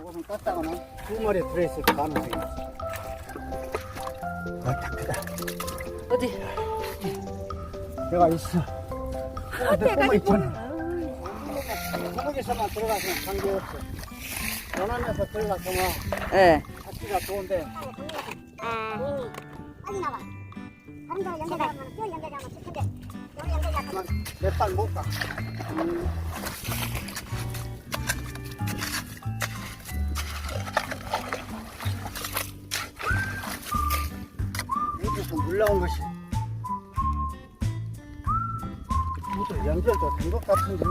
이것은 땄다가는 두 마리 들어있을 가능성이 있어. 아, 다 크다. 어디? 내가 있어. 아, 내 꼬마 있잖아. 아유. 구멍에서만 들어가서는 관계없어. 연안에서 들어가서만 예. 잡기가 좋은데 아, 빨리 나와. 다른 데로 연결하면 뼈 연결하면 칠 텐데 여기 연결하면 몇발 못 가. 나온 것이. 무도 연결도 된 것 같은데.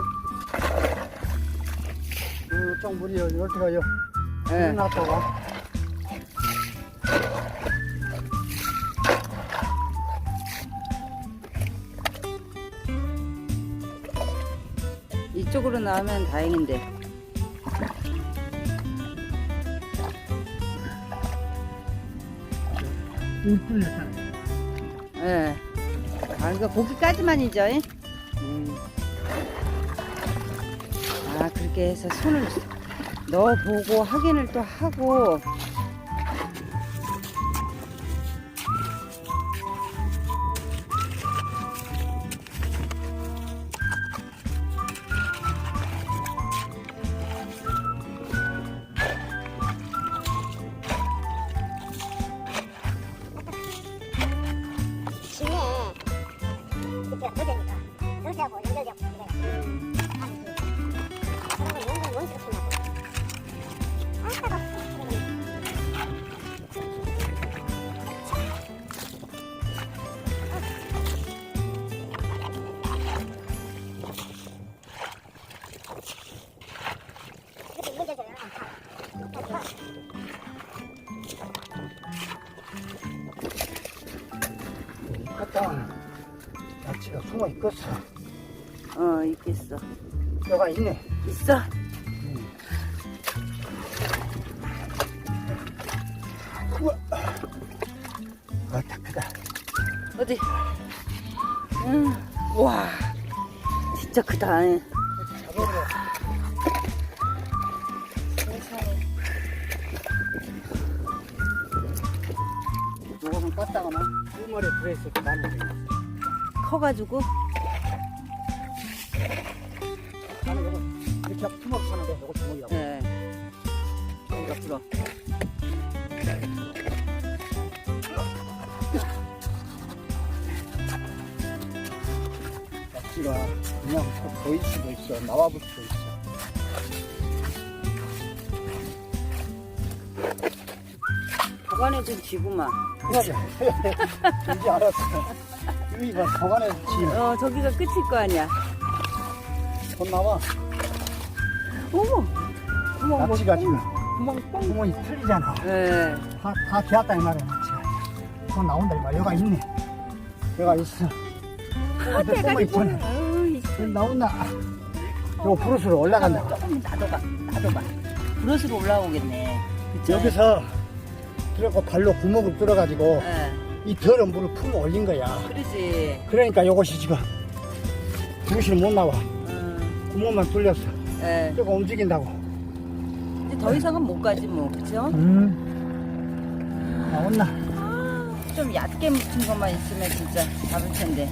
이쪽 물이 이렇게 가요. 예. 나왔다가 이쪽으로 나오면 다행인데. 물 뚫렸잖아 예. 아, 이거 고기까지만이죠? 예? 음. 아, 그렇게 해서 손을 넣어보고 확인을 또 하고. 그때 어제니까 저기하고 연결되고 그래. 그런 거 연결 원스럽구나. 아따가. 이렇게. 갔다 야채가 숨어 있겠어 어, 있겠어. 뼈가 있네 있어? 우와. 아, 다 크다. 어디? 음, 와, 진짜 크다. 예. 잡아버려. 요거는 두 마리 들어있을 때 나는 거야. 커가지고. 이렇게 하고 투먹 사는데 요거 주먹이라고. 예. 옆으로. 낙지가 그냥 서 보일 수도 있어. 나와 볼 수도 있어. 보관해준 쥐구만. 그러지. 이제 알았어. 여기가 보관해서 지 어, 저기가 끝일 거 아니야. 돈 나와. 어머! 어머, 어머. 낙지가 지금 구멍 뻥. 구멍이 틀리잖아. 예. 다, 다 되었다 이 말이야 낙지가. 돈 나온다 이 말이야. 여가 있네. 여가 있어. 아, 내 꼬마 있잖아. 어이, 돈 나온다. 요 브루스로 올라간다. 조금 놔둬봐. 놔둬봐. 브러스로 올라오겠네. 그쵸? 여기서 들어가 발로 구멍을 뚫어가지고 예. 이 더러운 물을 품어 올린 거야. 그러지. 그러니까 요것이 지금 브루스는 못 나와. 음, 구멍만 뚫렸어. 예. 저거 움직인다고. 이제 더 이상은 못 가지 뭐, 그죠? 음. 나온나? 좀 얕게 묻힌 것만 있으면 진짜 잡을 텐데.